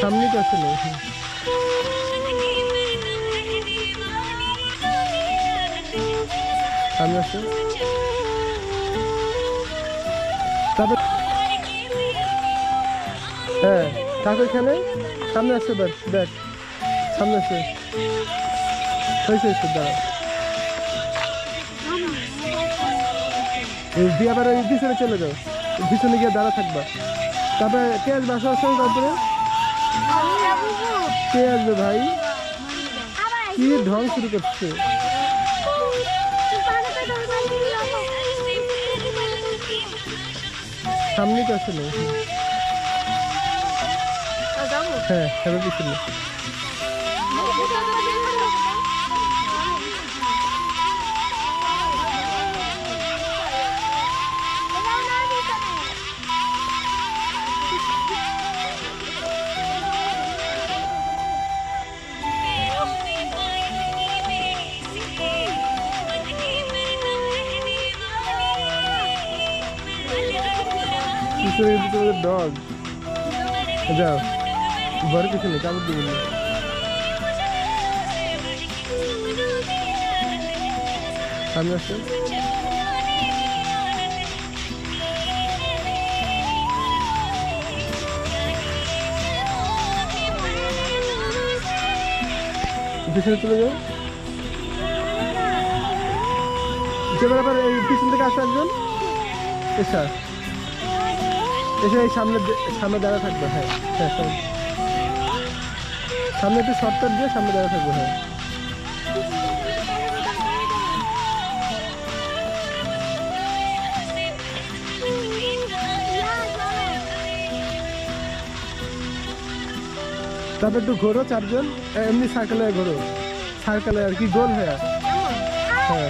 সামনে হুম। সামনে আসছে তারপর হ্যাঁ কাকু এখানে? সামনে আসছে দেখ দেখ। সামনে আসছে হয়েছে হয়েছে, দাঁড়া। দিয়ে আবার পিছনে চলে যাও। পিছনে গিয়ে দাঁড়া থাকবা। তারপরে কে আসবে আসো আসো তারপরে? কে আসবে ভাই, কি ঢং শুরু করছে? সামনে তো আসলে হ্যাঁ এবার পিছনে। ডগ যাও ঘরে পিছনে কাপড় দিবেন না সামনে আসছে পিছনে চলে যাও। যেবার আবার এই পিছন থেকে আসে একজন। এসা। এসে এই সামনে সামনে দাঁড়া থাকবে হ্যাঁ। হ্যাঁ সামনে একটু শর্টকাট দিয়ে সামনে দাঁড়া থাকবে হ্যাঁ। তারপর একটু ঘোরো চারজন এমনি সার্কেলে ঘোরো। সার্কেলে আর কি গোল হয়ে হ্যাঁ।